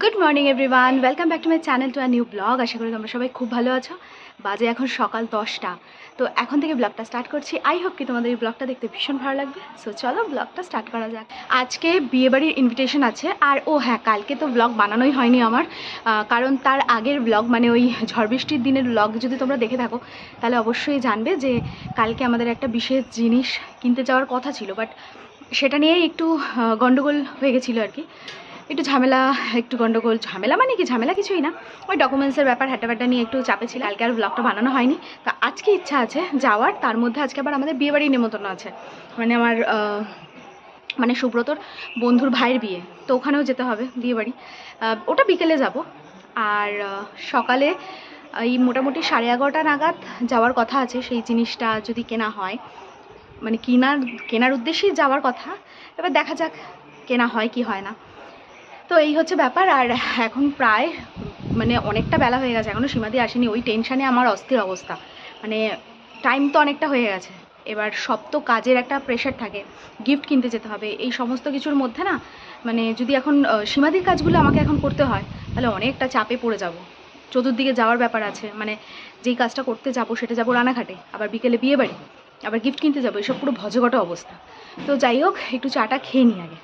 Good morning everyone welcome back to my channel to a new blog আশা করি তোমরা সবাই খুব ভালো আছো। বাজে এখন সকাল দশটা। তো এখন থেকে ব্লগটা স্টার্ট করছি। আই হোপ কি তোমাদের এই ব্লগটা দেখতে ভীষণ ভালো লাগবে। সো চলো ব্লগটা স্টার্ট করা যাক। আজকে বিয়েবাড়ির ইনভিটেশন আছে। আর ও হ্যাঁ কালকে তো ব্লগ বানানোই হয়নি আমার। কারণ তার আগের ব্লগ মানে ওই ঝড় বৃষ্টির দিনের ব্লগ যদি তোমরা দেখে থাকো, তাহলে অবশ্যই জানবে যে কালকে আমাদের একটা বিশেষ জিনিস কিনতে যাওয়ার কথা ছিল। বাট সেটা নিয়েই একটু গন্ডগোল হয়ে গেছিল আর কি। একটু ঝামেলা, একটু গন্ডগোল, ঝামেলা মানে কি? ঝামেলা কিছুই না। ওই ডকুমেন্টসের ব্যাপার হ্যাটাব্যাটা নিয়ে একটু চাপে ছিল কালকে আর ব্লগটা বানানো হয়নি। তা আজকে ইচ্ছা আছে যাওয়ার। তার মধ্যে আজকে আবার আমাদের বিয়েবাড়ি নেমন্তন্ন আছে। মানে আমার মানে সুব্রতর বন্ধুর ভাইয়ের বিয়ে। তো ওখানেও যেতে হবে বিয়েবাড়ি ওটা বিকেলে যাব। আর সকালে এই মোটামুটি সাড়ে এগারোটা নাগাদ যাওয়ার কথা আছে। সেই জিনিসটা যদি কেনা হয় মানে কেনার কেনার উদ্দেশ্যেই যাওয়ার কথা। এবার দেখা যাক কেনা হয় কি হয় না। তো এই হচ্ছে ব্যাপার, আর এখন প্রায় মানে অনেকটা বেলা হয়ে গেছে এখনও সীমাদি আসেনি। ওই টেনশানে আমার অস্থির অবস্থা। মানে টাইম তো অনেকটা হয়ে গেছে। এবার সব তো কাজের একটা প্রেশার থাকে। গিফট কিনতে যেতে হবে। এই সমস্ত কিছুর মধ্যে না মানে যদি এখন সীমাদির কাজগুলো আমাকে এখন করতে হয়, তাহলে অনেকটা চাপে পড়ে যাব। চতুর্দিকে যাওয়ার ব্যাপার আছে। মানে যেই কাজটা করতে যাব, সেটা যাব রানাঘাটে। আবার বিকেলে বিয়ে বাড়ি আবার গিফট কিনতে যাব, এসব পুরো ভজঘট অবস্থা। তো যাই হোক, একটু চাটা খেয়ে নিই আগে।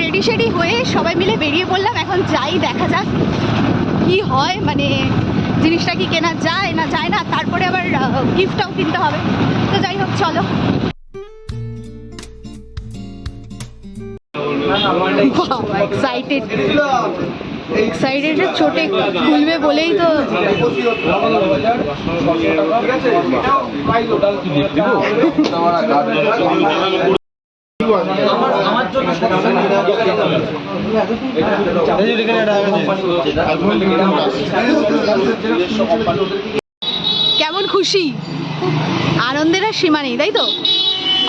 রেডি শেডি হয়ে সবাই মিলে বেরিয়ে পড়লাম। এখন যাই, দেখা যাক কি হয়। মানে জিনিসটা কি কেনা যায় না যায় না, তারপরে আবার গিফটটাও কিনতে হবে। তো যাই হোক, চলো। এক্সাইটেড খুলবে বলেই তো কেমন খুশি? আনন্দের আর সীমা নেই তাই তো?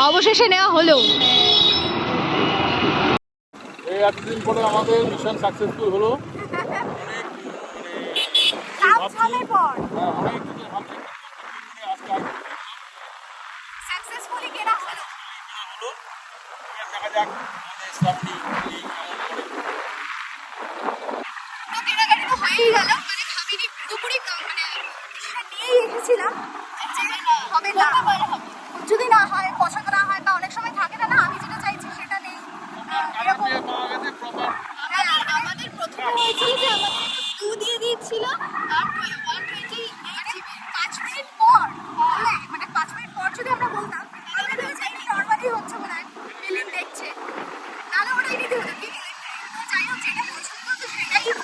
অবশেষে নেওয়া হলো। এই এতদিন পরে আমাদের মিশন সাকসেসফুল হলো। হ্যাঁ, অনেক ভাবছি এবার দেখা যাক আমাদের শ্রাবণী কি কেমন করে তো কেনাকাটি তো হয়েই গেল মানে ভাবিনি পুরোপুরি কা- মানে এটা নিয়েই এসেছিলাম যে হবে না যদি না হয় পছন্দ না হয় বা অনেক সময় থাকে না না আমি যেটা চাইছি সেটা নেই আহ, কালার এরকম দিয়ে পাওয়া গেছে প্রপার হ্যাঁ, আমাদের প্রথমে হয়েছিল যে আমাদের টু দিয়ে দিচ্ছিল আর ওয়ান টোয়েন্টি পাঁচ মিনিট পর বলে মানে পাঁচ মিনিট পর যদি আমরা বলতাম তাহলে হচ্ছে এটা নর্মালি হচ্ছে মনে হয় ফিল্ম দেখছে তাহলে ওটা নিতে হতো ঠিক আছে তো যাই হোক যেটা পছন্দ তো সেটাই আহ,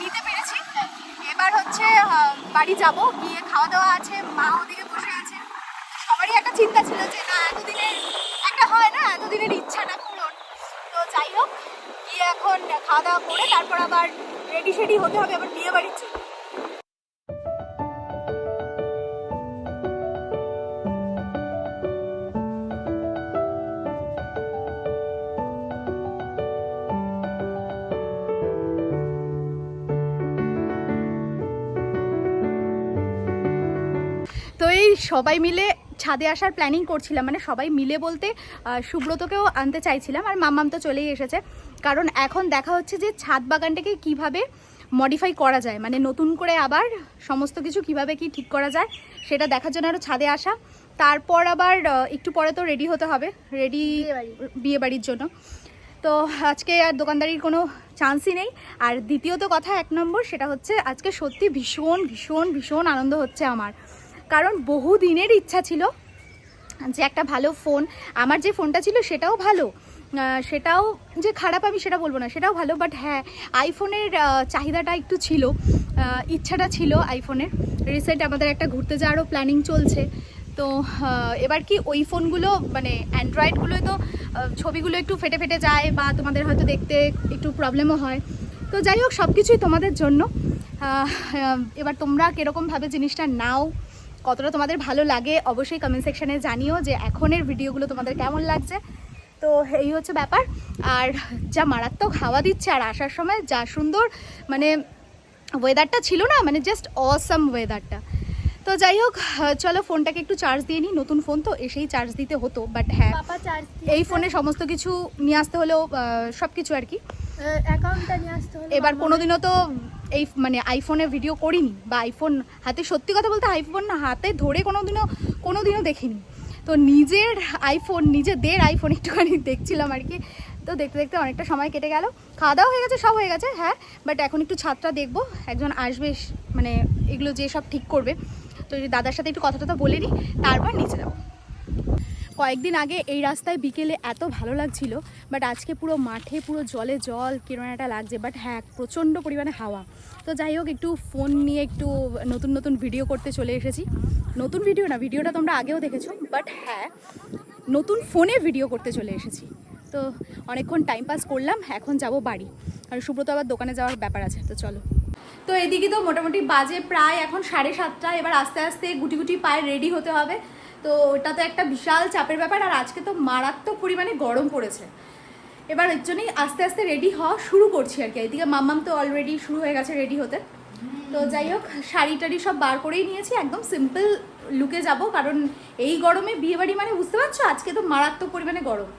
নিতে পেরেছি এবার হচ্ছে আহ, বাড়ি যাব, গিয়ে খাওয়া দাওয়া আছে, মা ওদিকে বসে আছে। সবারই একটা চিন্তা ছিল যে, না, এতদিনের, একটা হয় না, এতদিনের ইচ্ছাটা পূরণ। তো যাই হোক, গিয়ে এখন খাওয়া দাওয়া করে তারপর আবার রেডি শেডি হতে হবে আবার বিয়ে বাড়ির জন্য। তো এই সবাই মিলে ছাদে আসার প্ল্যানিং করছিলাম মানে সবাই মিলে বলতে সুব্রতকেও আনতে চাইছিলাম আর মাম্মাম তো চলেই এসেছে। কারণ এখন দেখা হচ্ছে যে ছাদ বাগানটাকে কীভাবে মডিফাই করা যায় মানে নতুন করে আবার সমস্ত কিছু কীভাবে কি ঠিক করা যায় সেটা দেখার জন্য আরও ছাদে আসা। তারপর আবার একটু পরে তো রেডি হতে হবে রেডি বিয়ে বাড়ির জন্য। তো আজকে আর দোকানদারির কোনো চান্সই নেই। আর দ্বিতীয়ত কথা এক নম্বর সেটা হচ্ছে আজকে সত্যি ভীষণ ভীষণ ভীষণ আনন্দ হচ্ছে আমার। কারণ বহু দিনের ইচ্ছা ছিল যে একটা ভালো ফোন। আমার যে ফোনটা ছিল সেটাও ভালো। সেটাও যে খারাপ আমি সেটা বলব না, সেটাও ভালো বাট হ্যাঁ আইফোনের চাহিদাটা একটু ছিল। ইচ্ছাটা ছিল আইফোনের রিসেন্ট আমাদের একটা ঘুরতে যাওয়ারও প্ল্যানিং চলছে। তো এবার কি ওই ফোনগুলো মানে অ্যান্ড্রয়েডগুলোয় তো ছবিগুলো একটু ফেটে ফেটে যায় বা তোমাদের হয়তো দেখতে একটু প্রবলেমও হয়। তো যাই হোক সব কিছুই তোমাদের জন্য। এবার তোমরা কীরকমভাবে জিনিসটা নাও কতটা তোমাদের ভালো লাগে অবশ্যই কমেন্ট সেকশনে জানিও যে এখনের ভিডিওগুলো তোমাদের কেমন লাগছে। তো এই হচ্ছে ব্যাপার। আর যা মারাত্মক হাওয়া দিচ্ছে আর আসার সময় যা সুন্দর মানে ওয়েদারটা ছিল না মানে জাস্ট অসাম ওয়েদারটা তো যাই হোক চলো ফোনটাকে একটু চার্জ দিয়ে নিই নতুন ফোন তো এসেই চার্জ দিতে হতো বাট হ্যাঁ এই ফোনে সমস্ত কিছু নিয়ে আসতে হলেও সব কিছু আর কি। অ্যাকাউন্টটা নিয়ে আসতে হলো এবার কোনোদিনও তো এই মানে আইফোনে ভিডিও করিনি বা আইফোন হাতে সত্যি কথা বলতে আইফোন না, হাতে ধরে কোনো দিনও কোনো দিনও দেখিনি। তো নিজের আইফোন নিজেদের আইফোন একটুখানি দেখছিলাম আর কি। তো দেখতে দেখতে অনেকটা সময় কেটে গেল। খাওয়া দাওয়া হয়ে গেছে, সব হয়ে গেছে হ্যাঁ। বাট এখন একটু ছাদটা দেখব। একজন আসবে মানে এগুলো যে সব ঠিক করবে। তো দাদার সাথে একটু কথা টথা বলে নিই, তারপর নিচে যাব। কয়েকদিন আগে এই রাস্তায় বিকেলে এত ভালো লাগছিল বাট আজকে পুরো মাঠে পুরো জলে জল কিরম একটা লাগছে বাট হ্যাঁ প্রচণ্ড পরিমাণে হাওয়া। তো যাই হোক, একটু ফোন নিয়ে একটু নতুন নতুন ভিডিও করতে চলে এসেছি। নতুন ভিডিও না ভিডিওটা তোমরা আগেও দেখেছ বাট হ্যাঁ নতুন ফোনে ভিডিও করতে চলে এসেছি। তো অনেকক্ষণ টাইম পাস করলাম, এখন যাব বাড়ি। আর সুব্রত আবার দোকানে যাওয়ার ব্যাপার আছে, তো চলো। তো এদিকে তো মোটামুটি বাজে প্রায় এখন সাড়ে সাতটা, এবার আস্তে আস্তে গুটি গুটি পায়ে রেডি হতে হবে। তো ওটা তো একটা বিশাল চাপের ব্যাপার, আর আজকে তো মারাত্মক পরিমাণে গরম পড়েছে। এবার এর জন্যই আস্তে আস্তে রেডি হওয়া শুরু করছি আর কি। এদিকে মাম্মাম তো অলরেডি শুরু হয়ে গেছে রেডি হতে। তো যাই হোক, শাড়ি টাড়ি সব বার করেই নিয়েছি, একদম সিম্পল লুকে যাব, কারণ এই গরমে বিয়েবাড়ি মানে বুঝতে পারছ? আজকে তো মারাত্মক পরিমাণে গরম।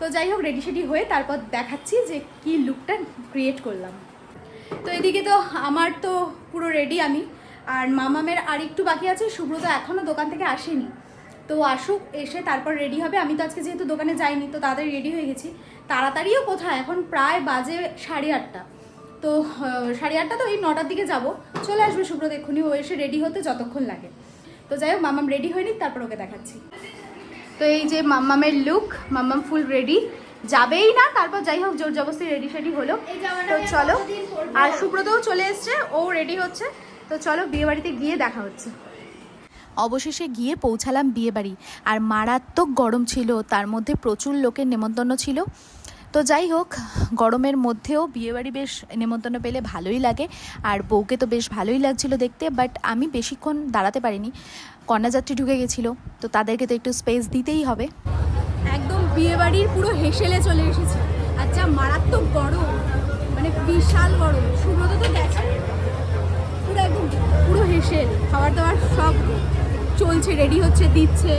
তো যাই হোক রেডি সেডি হয়ে তারপর দেখাচ্ছি যে কি লুকটা ক্রিয়েট করলাম। তো এদিকে তো আমার তো পুরো রেডি আমি। আর মামামের আর একটু বাকি আছে, সুব্রত এখনও দোকান থেকে আসেনি। তো আসুক, এসে তারপর রেডি হবে। আমি তো আজকে যেহেতু দোকানে যাইনি, তো তাড়াতাড়ি রেডি হয়ে গেছি। তাড়াতাড়িও কোথায়? এখন প্রায় বাজে সাড়ে আটটা। তো সাড়ে আটটা তো এই নটার দিকে যাব। চলে আসবে সুব্রত এক্ষুনি, ও এসে রেডি হতে যতক্ষণ লাগে। তো যাই হোক, মামাম রেডি হয়নি, তারপর ওকে দেখাচ্ছি। তো এই যে মাম্মামের লুক মাম্মাম ফুল রেডি যাবেই না তারপর যাই হোক জোর জবস্তি রেডি সেডি হলো। তো চলো আর সুব্রতও চলে এসছে ও রেডি হচ্ছে। তো চলো বিয়ে বাড়িতে গিয়ে দেখা হচ্ছে। অবশেষে গিয়ে পৌঁছালাম বিয়েবাড়ি আর মারাত্মক গরম ছিল তার মধ্যে প্রচুর লোকের নেমন্তন্ন ছিল। তো যাই হোক গরমের মধ্যেও বিয়েবাড়ি বেশ নেমন্তন্ন পেলে ভালোই লাগে আর বউকে তো বেশ ভালোই লাগছিল দেখতে বাট আমি বেশিক্ষণ দাঁড়াতে পারিনি। কন্যাযাত্রী ঢুকে গেছিল তো তাদেরকে তো একটু স্পেস দিতেই হবে। একদম বিয়ে বাড়ির পুরো হেসেলে চলে এসেছি। আচ্ছা মারাত্মক গরম মানে বিশাল গরম। সুব্রত তো গেছে। পুরো একদম পুরো হেসেল। খাবার দাবার সব চলছে রেডি হচ্ছে দিচ্ছে।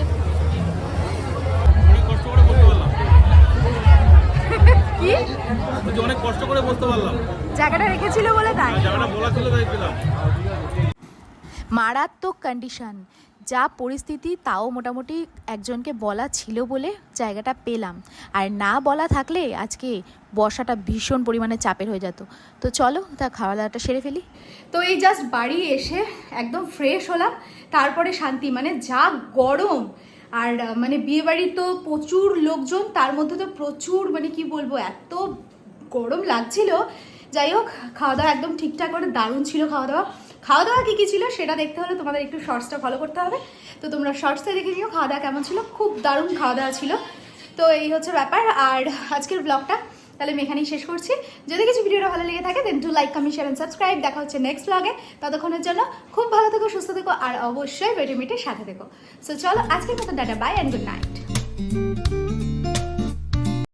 অনেক কষ্ট করে বলতে পারলাম। জায়গাটা রেখেছিল বলে তাই? জায়গাটা বলা ছিল তাই পেলাম। মারাত্মক কন্ডিশন যা পরিস্থিতি তাও মোটামুটি একজনকে বলা ছিল বলে জায়গাটা পেলাম। আর না বলা থাকলে আজকে বর্ষাটা ভীষণ পরিমাণে চাপের হয়ে যেত। তো চলো, তা খাওয়া দাওয়াটা সেরে ফেলি। তো এই জাস্ট বাড়ি এসে একদম ফ্রেশ হলাম। তারপরে শান্তি মানে যা গরম। আর মানে বিয়ে বাড়ির তো প্রচুর লোকজন, তার মধ্যে তো প্রচুর মানে কি বলব, এত গরম লাগছিল। যাই হোক খাওয়া দাওয়া একদম ঠিকঠাক করে, দারুণ ছিল খাওয়া দাওয়া খাওয়া দাওয়া কী কী ছিল সেটা দেখতে হলে তোমাদের একটু শর্টসটা ফলো করতে হবে। তো তোমরা শর্টসে দেখে নিও খাওয়া দাওয়া কেমন ছিল? খুব দারুণ খাওয়া দাওয়া ছিল। তো এই হচ্ছে ব্যাপার। আর আজকের ব্লগটা তাহলে আমি এখানেই শেষ করছি। যদি কিছু ভিডিওটা ভালো লেগে থাকে then to like comment share and subscribe দেখা হচ্ছে নেক্সট ব্লগে ততক্ষণের জন্য খুব ভালো থেকো, সুস্থ থেকো, আর অবশ্যই বেটে মিটে সাথে থেকো। সো চলো, আজকের মতো ডাটা বাই অ্যান্ড গুড নাইট